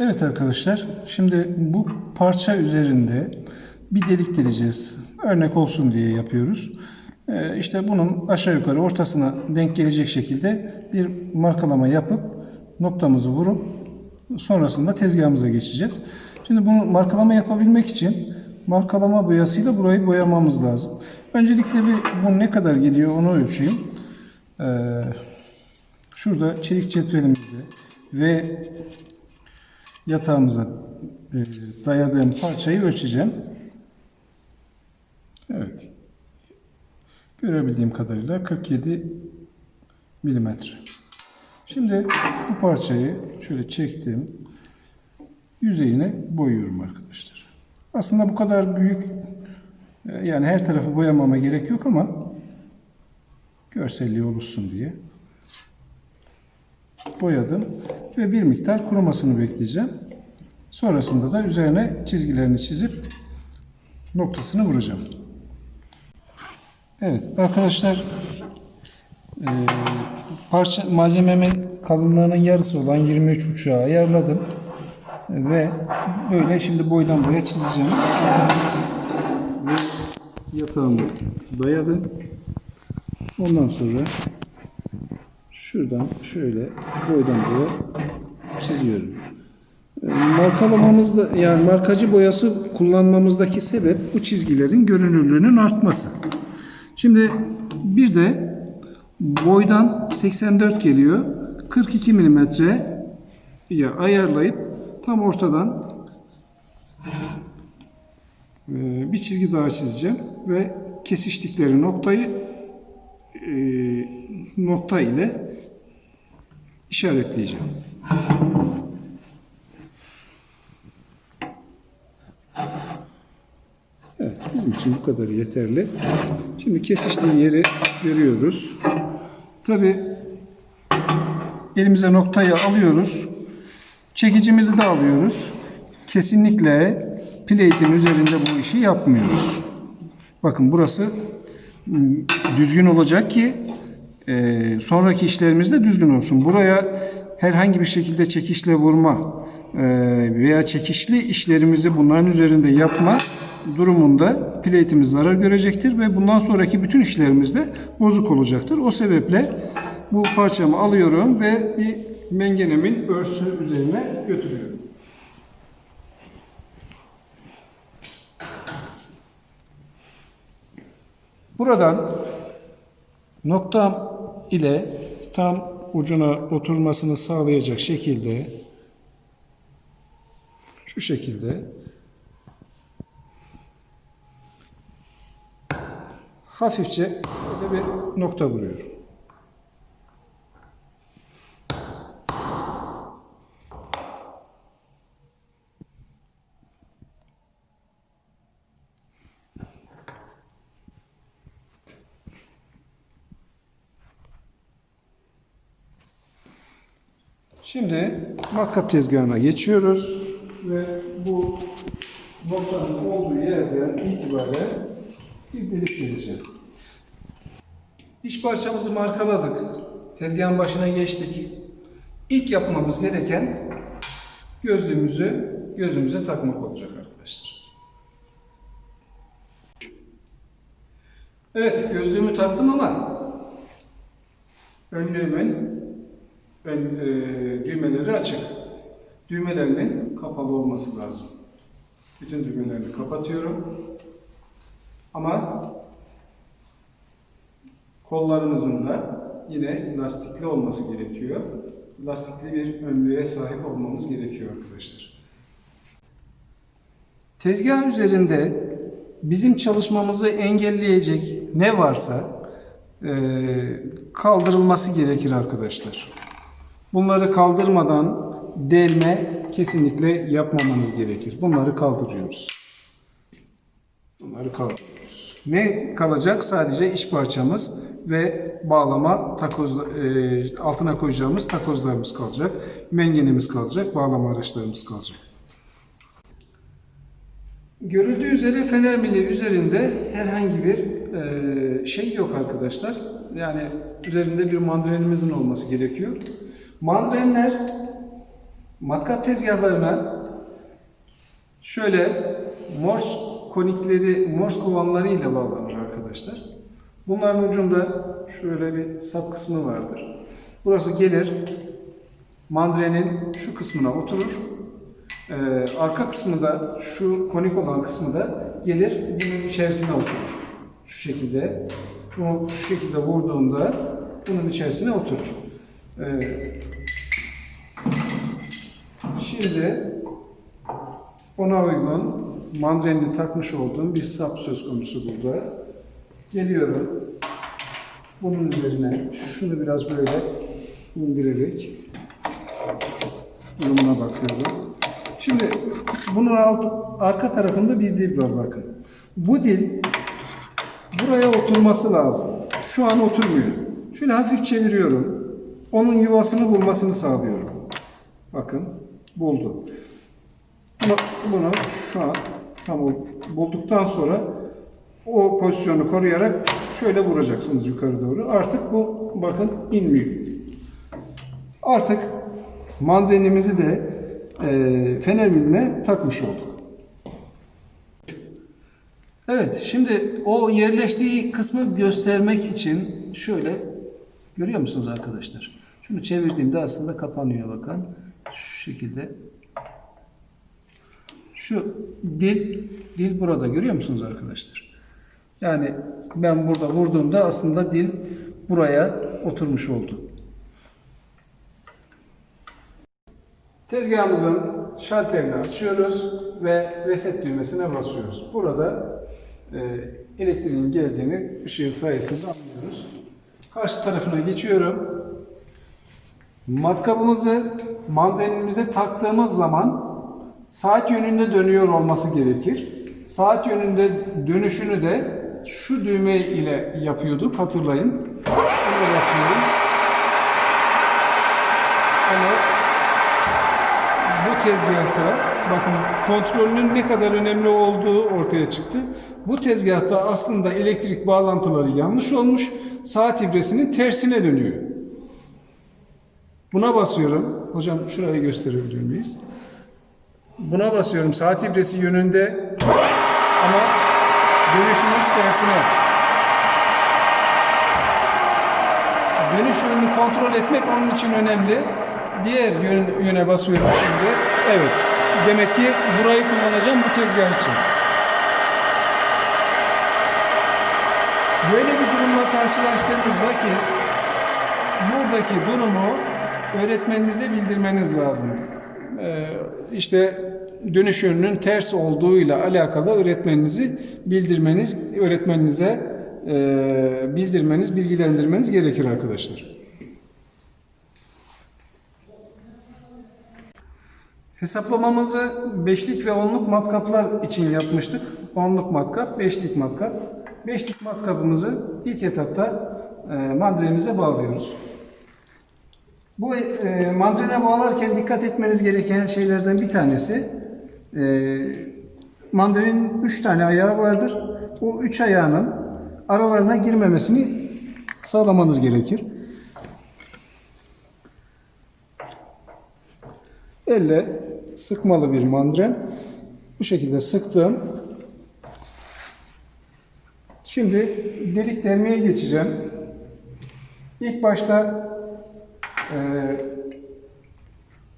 Evet arkadaşlar, şimdi bu parça üzerinde bir delik deleceğiz. Örnek olsun diye yapıyoruz. Ee, işte bunun aşağı yukarı ortasına denk gelecek şekilde bir markalama yapıp noktamızı vurup sonrasında tezgahımıza geçeceğiz. Şimdi bunu markalama yapabilmek için markalama boyasıyla burayı boyamamız lazım. Öncelikle bir bu ne kadar geliyor onu ölçeyim. Ee, şurada çelik cetvelimizde ve yatağımıza e, dayadığım parçayı ölçeceğim. Evet. Görebildiğim kadarıyla 47 milimetre. Şimdi bu parçayı şöyle çektim. Yüzeyine boyuyorum arkadaşlar. Aslında bu kadar büyük e, yani her tarafı boyamama gerek yok ama görselliği oluşsun diye boyadım ve bir miktar kurumasını bekleyeceğim. Sonrasında da üzerine çizgilerini çizip noktasını vuracağım. Evet arkadaşlar e, parça malzememin kalınlığının yarısı olan 23 uçağı ayarladım ve böyle şimdi boydan boya çizeceğim ve yatağımı dayadım ondan sonra şuradan şöyle boydan boya çiziyorum. E, Markalamamızda yani markacı boyası kullanmamızdaki sebep bu çizgilerin görünürlüğünün artması. Şimdi bir de boydan 84 geliyor. 42 milimetre ya ayarlayıp tam ortadan e, bir çizgi daha çizeceğim ve kesiştikleri noktayı e, nokta ile işaretleyeceğim. Evet, bizim için bu kadar yeterli. Şimdi kesiştiği yeri görüyoruz. Tabi elimize noktayı alıyoruz. Çekicimizi de alıyoruz. Kesinlikle plate'in üzerinde bu işi yapmıyoruz. Bakın burası m, düzgün olacak ki e, sonraki işlerimiz de düzgün olsun. Buraya herhangi bir şekilde çekişle vurma e, veya çekişli işlerimizi bunların üzerinde yapma durumunda plate'imiz zarar görecektir ve bundan sonraki bütün işlerimiz de bozuk olacaktır. O sebeple bu parçamı alıyorum ve bir mengenemin örsü üzerine götürüyorum. Buradan noktam ile tam ucuna oturmasını sağlayacak şekilde şu şekilde hafifçe böyle bir nokta vuruyorum. Şimdi matkap tezgahına geçiyoruz ve bu noktanın olduğu yerden itibaren bir delik vereceğim. İş parçamızı markaladık. Tezgahın başına geçtik. İlk yapmamız gereken gözlüğümüzü gözümüze takmak olacak arkadaşlar. Evet gözlüğümü taktım ama önlüğümün ön, e, düğmeleri açık. Düğmelerinin kapalı olması lazım. Bütün düğmelerini kapatıyorum. Ama kollarımızın da yine lastikli olması gerekiyor. Lastikli bir önlüğe sahip olmamız gerekiyor arkadaşlar. Tezgah üzerinde bizim çalışmamızı engelleyecek ne varsa eee, kaldırılması gerekir arkadaşlar. Bunları kaldırmadan delme kesinlikle yapmamanız gerekir. Bunları kaldırıyoruz. Bunları kaldırıyoruz. Ne kalacak? Sadece iş parçamız ve bağlama takoz e, altına koyacağımız takozlarımız kalacak. Mengenemiz kalacak, bağlama araçlarımız kalacak. Görüldüğü üzere fener mili üzerinde herhangi bir e, şey yok arkadaşlar. Yani üzerinde bir mandrenimizin olması gerekiyor. Mandrenler Matkap tezgahlarına şöyle Morse konikleri, Morse kovanları ile bağlanır arkadaşlar. Bunların ucunda şöyle bir sap kısmı vardır. Burası gelir, mandrenin şu kısmına oturur. Ee, arka kısmı da şu konik olan kısmı da gelir bunun içerisine oturur. Şu şekilde. Bunu şu şekilde vurduğunda bunun içerisine oturur. Ee, şimdi ona uygun mandrenini takmış olduğum bir sap söz konusu burada. Geliyorum. Bunun üzerine şunu biraz böyle indirerek durumuna bakıyorum. Şimdi bunun alt, arka tarafında bir dil var bakın. Bu dil buraya oturması lazım. Şu an oturmuyor. Şöyle hafif çeviriyorum. Onun yuvasını bulmasını sağlıyorum. Bakın buldu. Bunu, bunu şu an tam bulduktan sonra o pozisyonu koruyarak şöyle vuracaksınız yukarı doğru. Artık bu bakın inmiyor. Artık mandrenimizi de e, fener miline takmış olduk. Evet, şimdi o yerleştiği kısmı göstermek için şöyle görüyor musunuz arkadaşlar? Şunu çevirdiğimde aslında kapanıyor bakın. Şu şekilde. Şu dil, dil burada görüyor musunuz arkadaşlar? Yani ben burada vurduğumda aslında dil buraya oturmuş oldu. Tezgahımızın şalterini açıyoruz ve reset düğmesine basıyoruz. Burada e, elektriğin geldiğini ışığı sayesinde anlıyoruz. Karşı tarafına geçiyorum. Matkabımızı mandrenimize taktığımız zaman saat yönünde dönüyor olması gerekir. Saat yönünde dönüşünü de şu düğme ile yapıyorduk hatırlayın. Bunu basıyorum. Ama bu tezgahta bakın kontrolünün ne kadar önemli olduğu ortaya çıktı. Bu tezgahta aslında elektrik bağlantıları yanlış olmuş. Saat ibresinin tersine dönüyor. Buna basıyorum. Hocam şurayı gösterebilir miyiz? Buna basıyorum. Saat ibresi yönünde ama dönüşümüz tersine. Dönüş yönünü kontrol etmek onun için önemli. Diğer yön- yöne basıyorum şimdi. Evet. Demek ki burayı kullanacağım bu tezgah için. Böyle bir durumla karşılaştığınız vakit buradaki durumu öğretmeninize bildirmeniz lazım. Ee, işte dönüş yönünün ters olduğuyla alakalı öğretmeninizi bildirmeniz, öğretmeninize e, bildirmeniz, bilgilendirmeniz gerekir arkadaşlar. Hesaplamamızı beşlik ve onluk matkaplar için yapmıştık. Onluk matkap, beşlik matkap. Beşlik matkabımızı ilk etapta e, bağlıyoruz. Bu e, mandrele bağlarken dikkat etmeniz gereken şeylerden bir tanesi e, mandrelin 3 tane ayağı vardır. O 3 ayağının aralarına girmemesini sağlamanız gerekir. Elle sıkmalı bir mandren. Bu şekilde sıktım. Şimdi delik delmeye geçeceğim. İlk başta e,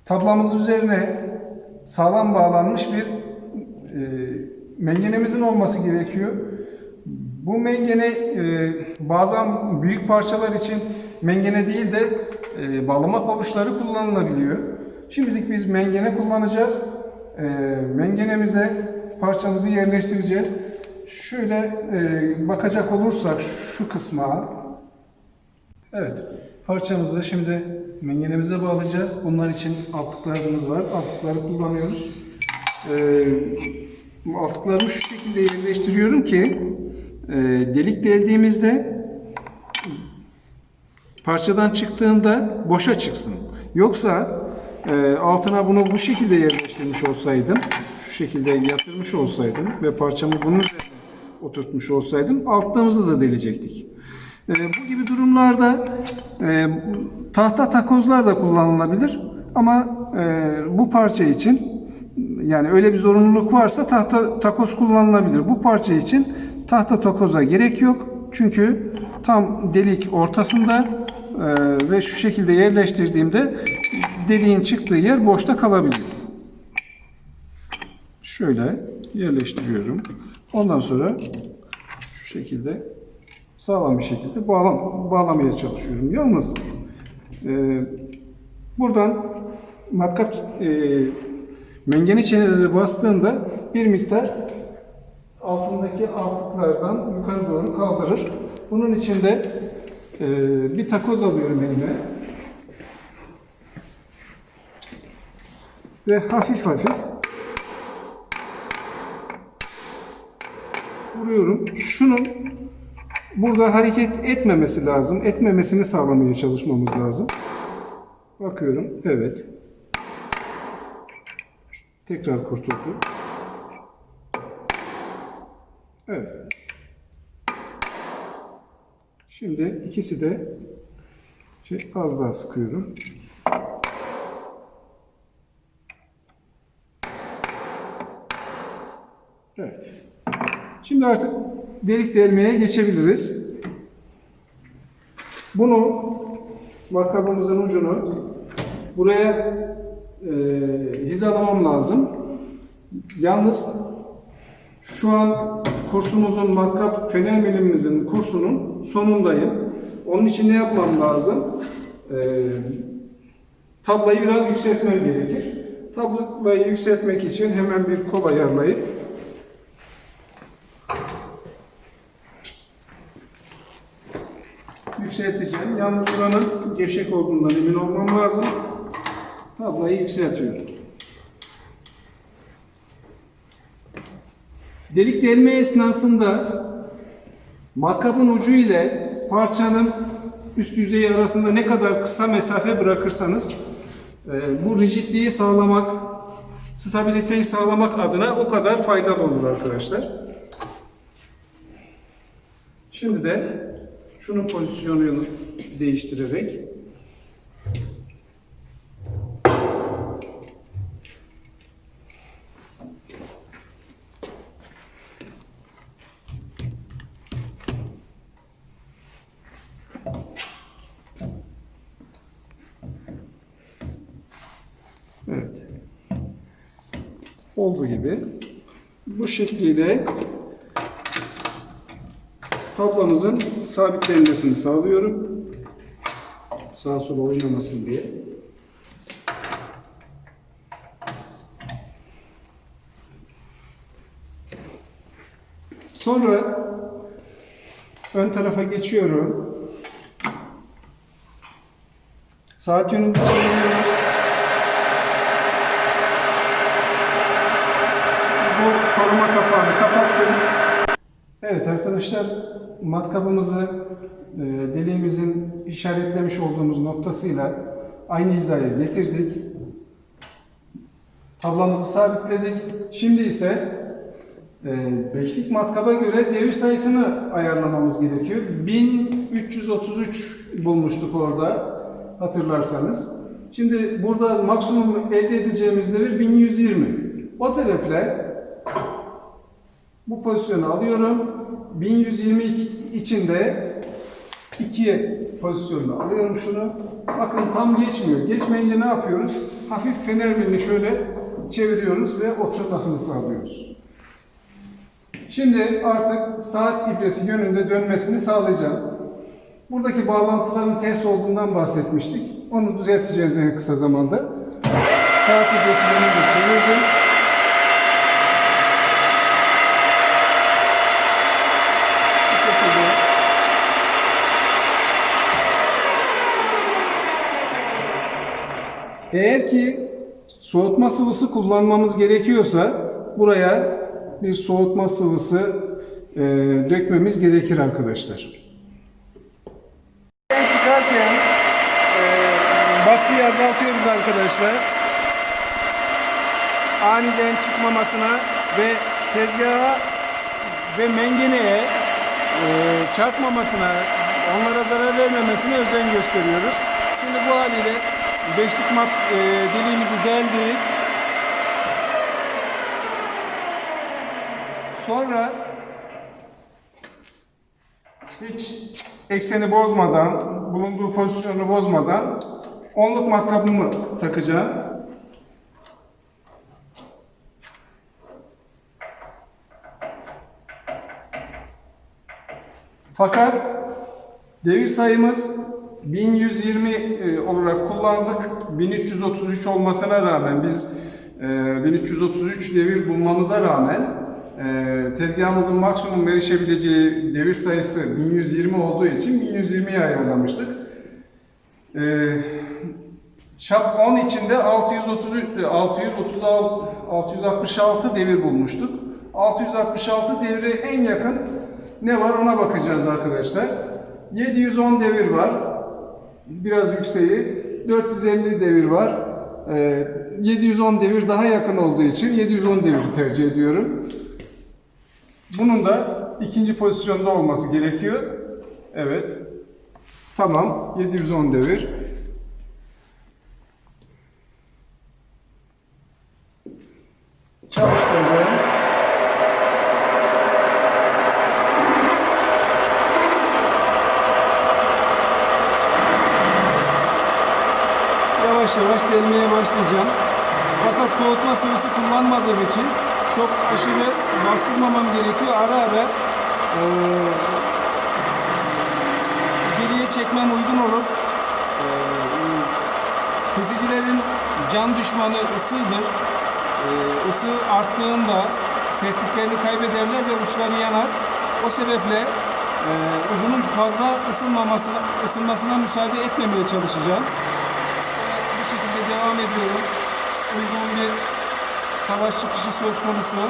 tablamız üzerine sağlam bağlanmış bir e, mengenemizin olması gerekiyor. Bu mengene e, bazen büyük parçalar için mengene değil de e, bağlama pabuçları kullanılabiliyor. Şimdilik biz mengene kullanacağız. E, mengenemize parçamızı yerleştireceğiz. Şöyle e, bakacak olursak şu kısma Evet, parçamızı şimdi mengenemize bağlayacağız. Bunlar için altlıklarımız var. Altlıkları kullanıyoruz. Ee, altlıklarımı şu şekilde yerleştiriyorum ki e, delik deldiğimizde parçadan çıktığında boşa çıksın. Yoksa e, altına bunu bu şekilde yerleştirmiş olsaydım, şu şekilde yatırmış olsaydım ve parçamı bunun üzerine oturtmuş olsaydım altlığımızı da delecektik. E, bu gibi durumlarda e, tahta takozlar da kullanılabilir ama e, bu parça için yani öyle bir zorunluluk varsa tahta takoz kullanılabilir. Bu parça için tahta takoza gerek yok. Çünkü tam delik ortasında e, ve şu şekilde yerleştirdiğimde deliğin çıktığı yer boşta kalabiliyor. Şöyle yerleştiriyorum. Ondan sonra şu şekilde sağlam bir şekilde bağlam bağlamaya çalışıyorum. Yalnız e, buradan matkap e, mengene çeneleri bastığında bir miktar altındaki altlıklardan yukarı doğru kaldırır. Bunun için de e, bir takoz alıyorum elime. Ve hafif hafif vuruyorum. Şunun burada hareket etmemesi lazım. Etmemesini sağlamaya çalışmamız lazım. Bakıyorum. Evet. Tekrar kurtuldu. Evet. Şimdi ikisi de şey, az daha sıkıyorum. Evet. Şimdi artık delik delmeye geçebiliriz. Bunu matkabımızın ucunu buraya e, hizalamam lazım. Yalnız şu an kursumuzun matkap fener milimimizin kursunun sonundayım. Onun için ne yapmam lazım? E, tablayı biraz yükseltmem gerekir. Tablayı yükseltmek için hemen bir kol ayarlayıp yükselteceğim. Yalnız buranın gevşek olduğundan emin olmam lazım. Tablayı yükseltiyorum. Delik delme esnasında matkapın ucu ile parçanın üst yüzeyi arasında ne kadar kısa mesafe bırakırsanız e, bu rigidliği sağlamak, stabiliteyi sağlamak adına o kadar faydalı olur arkadaşlar. Şimdi de şunun pozisyonunu değiştirerek Evet. Olduğu gibi bu şekliyle tablamızın sabitlenmesini sağlıyorum. Sağa sola oynamasın diye. Sonra ön tarafa geçiyorum. Saat yönünde çeviriyorum. Bu koruma kapağını kapattım. Evet arkadaşlar matkabımızı e, deliğimizin işaretlemiş olduğumuz noktasıyla aynı hizaya getirdik. Tablamızı sabitledik. Şimdi ise e, beşlik matkaba göre devir sayısını ayarlamamız gerekiyor. 1333 bulmuştuk orada hatırlarsanız. Şimdi burada maksimum elde edeceğimiz devir 1120. O sebeple bu pozisyonu alıyorum. 1120 içinde ikiye pozisyonunu alıyorum şunu. Bakın tam geçmiyor. Geçmeyince ne yapıyoruz? Hafif fener şöyle çeviriyoruz ve oturmasını sağlıyoruz. Şimdi artık saat ibresi yönünde dönmesini sağlayacağım. Buradaki bağlantıların ters olduğundan bahsetmiştik. Onu düzelteceğiz en kısa zamanda. Saat ibresi yönünde çevirdim. Bu şekilde Eğer ki soğutma sıvısı kullanmamız gerekiyorsa buraya bir soğutma sıvısı e, dökmemiz gerekir arkadaşlar. Çıkarken e, baskıyı azaltıyoruz arkadaşlar. Aniden çıkmamasına ve tezgaha ve mengeneye e, çarpmamasına, onlara zarar vermemesine özen gösteriyoruz. Şimdi bu haliyle beşlik mat e, deliğimizi deldik. Sonra hiç ekseni bozmadan, bulunduğu pozisyonu bozmadan onluk matkabımı takacağım. Fakat devir sayımız 1120 e, olarak kullandık. 1333 olmasına rağmen biz e, 1333 devir bulmamıza rağmen e, tezgahımızın maksimum erişebileceği devir sayısı 1120 olduğu için 1120'ye ayarlamıştık. E, Çap 10 içinde 633, 636, 666 devir bulmuştuk. 666 devre en yakın ne var ona bakacağız arkadaşlar. 710 devir var. Biraz yükseği. 450 devir var. Ee, 710 devir daha yakın olduğu için 710 deviri tercih ediyorum. Bunun da ikinci pozisyonda olması gerekiyor. Evet. Tamam. 710 devir. Çalıştırdım. Başlayacağım. Fakat soğutma sıvısı kullanmadığım için çok aşırı bastırmamam gerekiyor. Ara ara eee geriye çekmem uygun olur. Eee kesicilerin can düşmanı ısıdır. Ee, ısı arttığında sertliklerini kaybederler ve uçları yanar. O sebeple e, ucunun fazla ısınmamasına, ısınmasına müsaade etmemeye çalışacağım. Ee, bu şekilde devam ediyorum. Uygun bir savaş çıkışı söz konusu.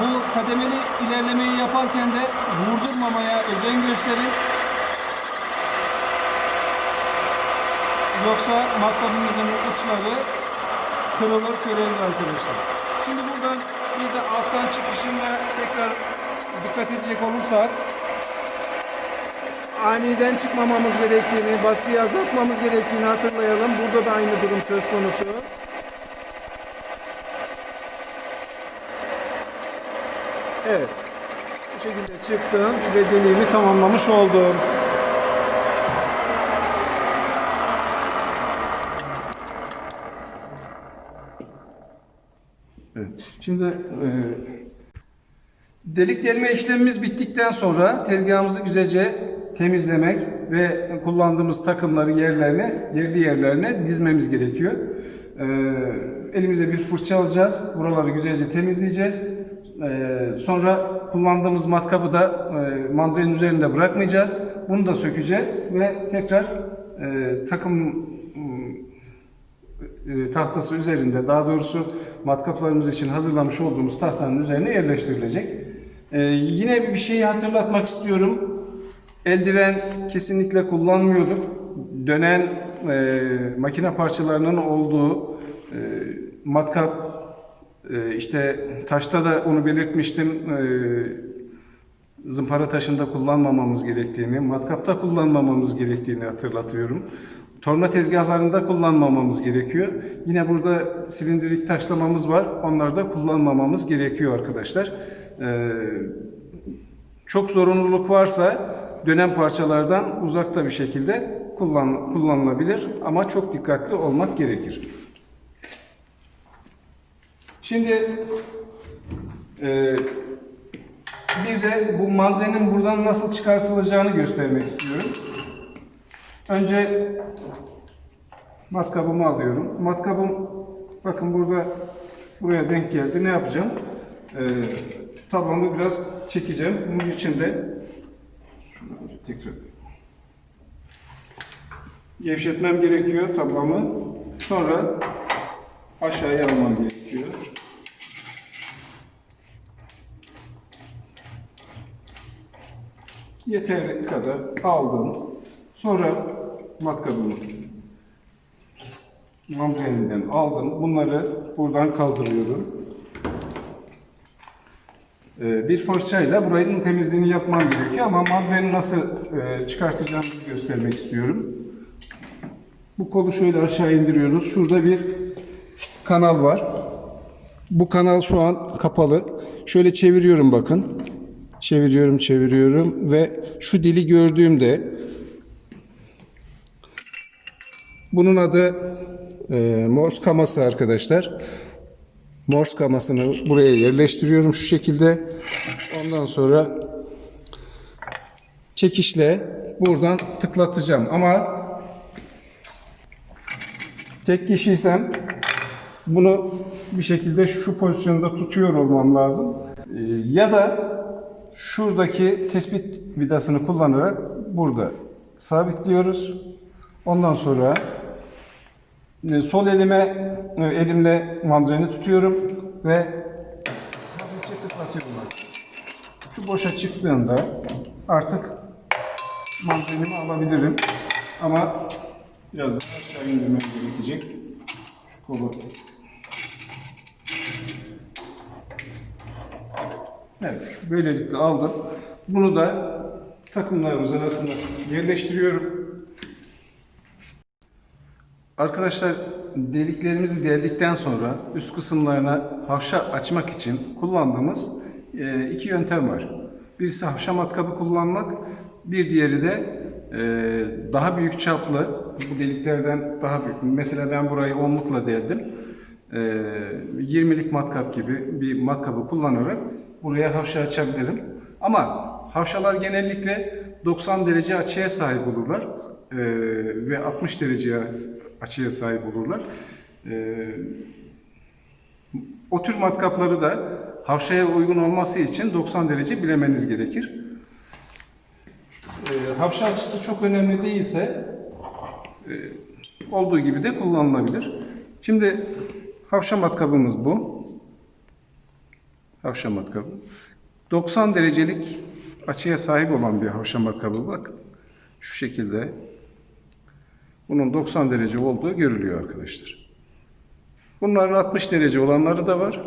Bu kademeli ilerlemeyi yaparken de vurdurmamaya özen gösterin. Yoksa matkabımızın uçları kırılır körelir arkadaşlar. Şimdi buradan bir de alttan çıkışında tekrar dikkat edecek olursak aniden çıkmamamız gerektiğini, baskıyı azaltmamız gerektiğini hatırlayalım. Burada da aynı durum söz konusu. Evet. Bu şekilde çıktım ve deliğimi tamamlamış oldum. Evet. Şimdi e, delik delme işlemimiz bittikten sonra tezgahımızı güzelce temizlemek ve kullandığımız takımları yerlerine, yerli yerlerine dizmemiz gerekiyor. E, elimize bir fırça alacağız. Buraları güzelce temizleyeceğiz. E, sonra kullandığımız matkabı da e, mandalin üzerinde bırakmayacağız. Bunu da sökeceğiz ve tekrar e, takım e, tahtası üzerinde daha doğrusu matkaplarımız için hazırlamış olduğumuz tahtanın üzerine yerleştirilecek. E, yine bir şeyi hatırlatmak istiyorum. Eldiven kesinlikle kullanmıyorduk. Dönen e, makine parçalarının olduğu e, matkap e, işte taşta da onu belirtmiştim. E, zımpara taşında kullanmamamız gerektiğini, matkapta kullanmamamız gerektiğini hatırlatıyorum. Torna tezgahlarında kullanmamamız gerekiyor. Yine burada silindirik taşlamamız var. Onları da kullanmamamız gerekiyor arkadaşlar. Ee, çok zorunluluk varsa dönem parçalardan uzakta bir şekilde kullan, kullanılabilir ama çok dikkatli olmak gerekir. Şimdi e, bir de bu malzemenin buradan nasıl çıkartılacağını göstermek istiyorum. Önce matkabımı alıyorum. Matkabım bakın burada buraya denk geldi. Ne yapacağım? Ee, tabanı biraz çekeceğim. Bunun için de şunu tekrar gevşetmem gerekiyor tabanı. Sonra aşağıya almam gerekiyor. Yeterli kadar aldım. Sonra matkabımı mandalinden aldım. Bunları buradan kaldırıyorum. Ee, Bir fırçayla burayın temizliğini yapmam gerekiyor ama mandalini nasıl e, çıkartacağımızı göstermek istiyorum. Bu kolu şöyle aşağı indiriyoruz. Şurada bir kanal var. Bu kanal şu an kapalı. Şöyle çeviriyorum bakın. Çeviriyorum, çeviriyorum ve şu dili gördüğümde bunun adı e, Morse kaması arkadaşlar. Morse kamasını buraya yerleştiriyorum şu şekilde. Ondan sonra çekişle buradan tıklatacağım ama tek kişiysem bunu bir şekilde şu pozisyonda tutuyor olmam lazım. Ee, Ya da şuradaki tespit vidasını kullanarak burada sabitliyoruz. Ondan sonra sol elime e, elimle mandalini tutuyorum ve hafifçe tıklatıyorum. Şu boşa çıktığında artık mandalinimi alabilirim. Ama biraz daha aşağı indirmem gerekecek. Şu kolu Evet, böylelikle aldım. Bunu da takımlarımız arasında yerleştiriyorum. Arkadaşlar deliklerimizi deldikten sonra üst kısımlarına havşa açmak için kullandığımız e, iki yöntem var. Birisi havşa matkabı kullanmak, bir diğeri de e, daha büyük çaplı, bu deliklerden daha büyük. Mesela ben burayı onlukla deldim. E, 20'lik matkap gibi bir matkabı kullanarak buraya havşa açabilirim. Ama havşalar genellikle 90 derece açıya sahip olurlar e, ve 60 derece açıya sahip olurlar. E, o tür matkapları da havşaya uygun olması için 90 derece bilemeniz gerekir. E, havşa açısı çok önemli değilse e, olduğu gibi de kullanılabilir. Şimdi havşa matkabımız bu. Havşa matkabı. 90 derecelik açıya sahip olan bir havşa matkabı bak. Şu şekilde bunun 90 derece olduğu görülüyor arkadaşlar. Bunların 60 derece olanları da var.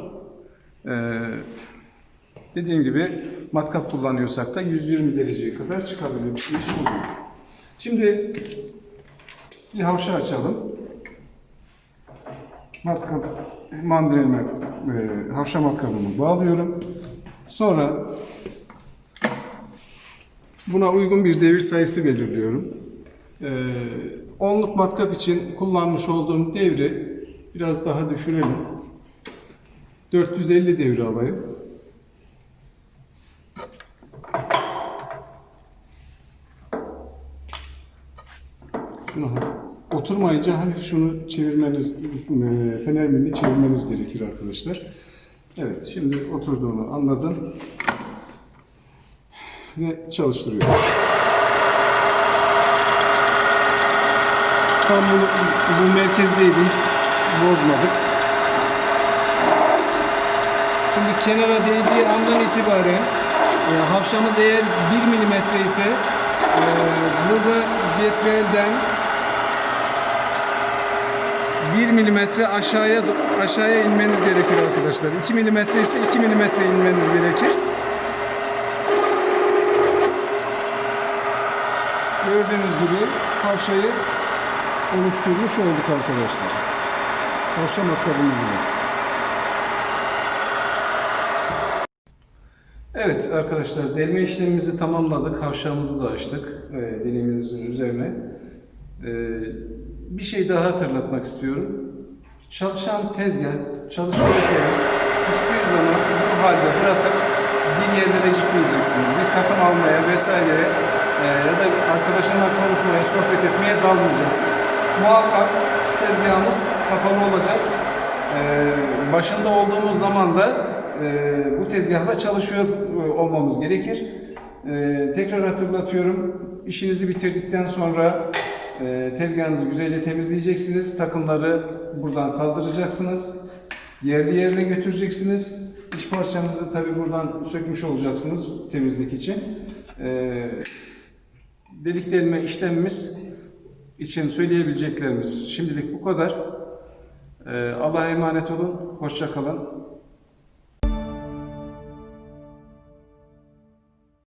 Ee, dediğim gibi matkap kullanıyorsak da 120 dereceye kadar çıkabilir. Şimdi bir havşa açalım. Matkap, mandalime, e, havşa matkabımı bağlıyorum. Sonra buna uygun bir devir sayısı belirliyorum. Ee, onluk matkap için kullanmış olduğum devri biraz daha düşürelim. 450 devri alayım. Şunu oturmayınca hafif şunu çevirmeniz, e, fener milini çevirmeniz gerekir arkadaşlar. Evet, şimdi oturduğunu anladım ve çalıştırıyorum. Tam bu, bu merkezdeydi, hiç bozmadık. Şimdi kenara değdiği andan itibaren e, havşamız eğer 1 milimetre ise e, burada cetvelden 1 milimetre aşağıya aşağıya inmeniz gerekir arkadaşlar. 2 milimetre ise 2 milimetre inmeniz gerekir. Gördüğünüz gibi havşayı oluşturmuş olduk arkadaşlar. Havşa matkabımızla. Evet arkadaşlar delme işlemimizi tamamladık. Havşamızı da açtık e, deneyimimizin üzerine. E, bir şey daha hatırlatmak istiyorum. Çalışan tezgah çalışıyorken hiçbir zaman bu halde bırakıp bir yerlere gitmeyeceksiniz. Bir takım almaya vesaire e, ya da arkadaşınla konuşmaya, sohbet etmeye dalmayacaksınız. Muhakkak tezgahımız kapalı olacak. E, başında olduğumuz zaman da e, bu tezgahla çalışıyor e, olmamız gerekir. E, tekrar hatırlatıyorum. İşinizi bitirdikten sonra e, tezgahınızı güzelce temizleyeceksiniz. Takımları buradan kaldıracaksınız. Yerli yerine götüreceksiniz. İş parçanızı tabi buradan sökmüş olacaksınız temizlik için. E, delik delme işlemimiz için söyleyebileceklerimiz şimdilik bu kadar. E, Allah'a emanet olun. Hoşça kalın.